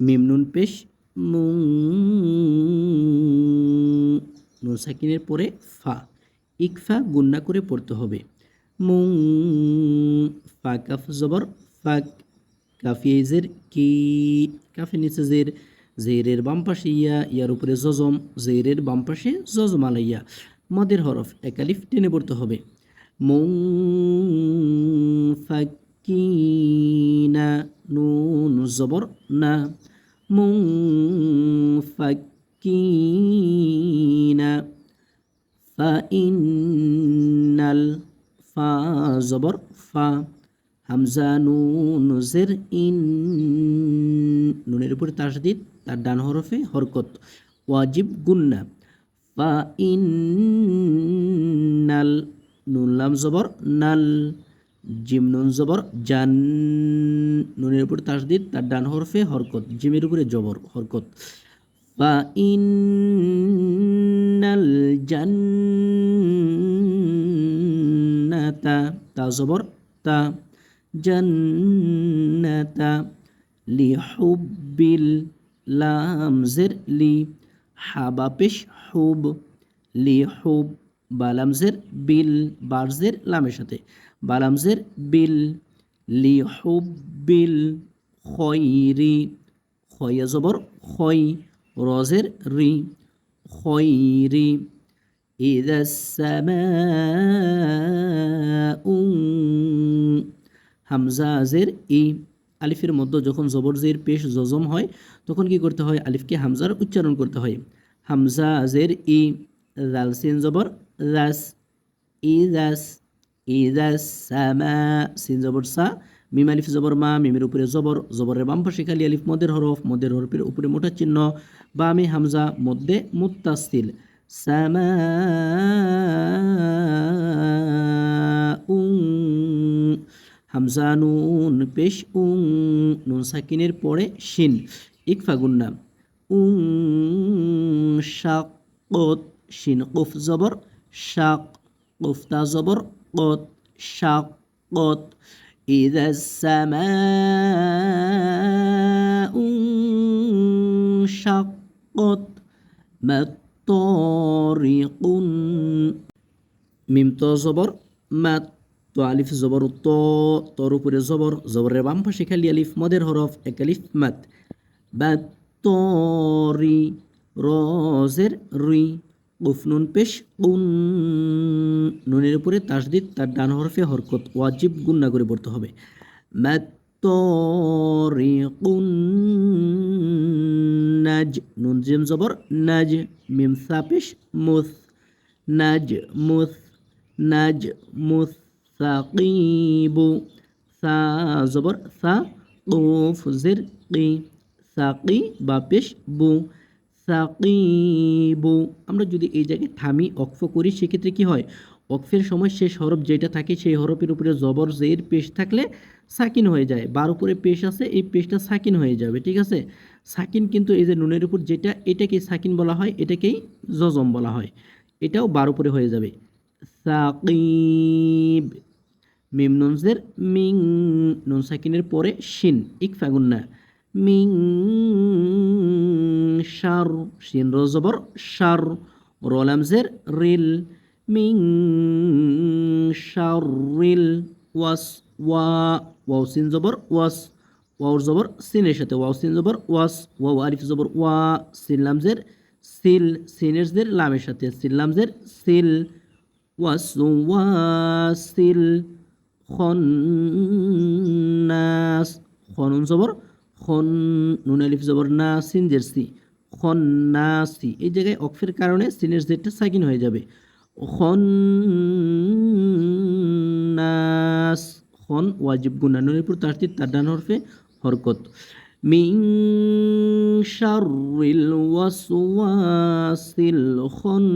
মিম নুন পেশ মুং। নুন সাকিনের পরে ফা। ইকফা গুন্না করে পড়তে হবে। মুং। ফা কাফ জবর ফাক কাফিজের কি? কাফি নিচে জের। জেরের বাম পাশে ইয়া, ইয়ার উপরে জজম। জেরের বাম পাশে জজম আলাইয়া। মদের হরফ একালিফ টেনে পড়তে হবে। মুং। ফাকিনা নুন জবর না ফাকিনা ফাইনাল ফা জবর ফা হামজা নুন জের ইন নুনের উপরে তাসদিদ তার ডান হরফে হরকত ওয়াজিব গুন্না ফা ইন্নাল নুন লাম জবর নাল জিম নুন জবর, জান নুনের উপরে তাসদিদ, তার ডান হরফে হরকত, জিমের উপরে জবর, হরকত। বা ইন্নাল জান্নাতা, তা জবর, তা জান্নাতা, লিহুব্বিল লামজের, লি হাবা পেশ হুব, লিহুব বালামজের বিল বারজের, লামের সাথে। বালামজের বিল লিহুব্বিল খয়রি খয়া জবর খয় রজের রি খয়রি إذا السماء হামজা জের ই আলিফের মধ্যে যখন জবর জের পেশ জজম হয় তখন কি করতে হয় আলিফকে হামজার উচ্চারণ করতে হয় হামজা জের ই জাল সিন জবর রাস ই রাস ই রাস সামা, সিন জবর সা, মিম আলিফ জবর মা, মিমের উপরে জবর, জবরের বাম পাশে খালি আলিফ, মদের হরফ, মদের হরফের উপরে মোটা চিহ্ন বা বামে হামজা, মধ্যে মুত্তাসিল। হামজা, নুন, পেশ উং নুন সাকিনের পরে শিন। ইকফা গুন্না। উং শাকত শিন, কুফ জবর শাক কুফতা জবর কত শাকত إذا السماء انشقت ما الطارق মিম তো জবর মাত তো আলিফ জবর ত তর উপরে জবর জবরের বাম পাশে খালি আলিফ মদের হরফ এক আলিফ মাত বা তরি রজের রি উফ নুন পেশ উন নুনের উপরে তাসদিদ, তার ডান হরফে হরকত, ওয়াজিব, গুন্না করে পড়তে হবে। নাজ, নুন জিম জবর, নাজ, মিম সাপেশ মুস, নাজ মুস নাজ, মুস সাকিবু সা জবর, সা কুফ জের কি সাকি বা পেশ, বু। সাকিবু আমরা যদি এই জায়গায় থামি অক্ফ করি, সেক্ষেত্রে কি হয়? অক্ফের সময় শেষ হরফ যেটা থাকে, সেই হরফের উপরে জবর, জের, পেশ থাকলে সাকিন হয়ে যায়। বার উপরে পেশ আছে, এই পেশটা সাকিন হয়ে যাবে, ঠিক আছে? সাকিন কিন্তু এই যে নুনের উপর যেটা, এটাকে সাকিন বলা হয়, এটাকেই জজম বলা হয়। এটাও বার উপরে হয়ে যাবে। সাকিব। মিম নুনজের মিং, নুন সাকিনের পরে শিন, ইকফা গুন্না। মিং। শার শিন রজবর শার রোলামজের রিল মিং শারিল ওয়াস ওয়া ওয়াও সিন জবর ওয়াস ওয়াওর জবর সিনের সাথে ওয়াও সিন জবর ওয়াস ওয়াও আরিফ জবর ওয়া সিন লামজের সিল সিনের লামের সাথে সিল লামজের সিল ওয়াস ওয়াসিল খন্নাস খনুন জবর খন নুন আলিফ জবর না সিন জের খন্নাসি এই জায়গায় অক্ষের কারণে সিনের জেরটা সাকিন হয়ে যাবে। খন্নাস খন ওয়াজিব গুনা নুনের উপর তাসদিদ তার ডান হরফে হরকত। মিং শারিল ওয়াসওয়াসিল খন্নাস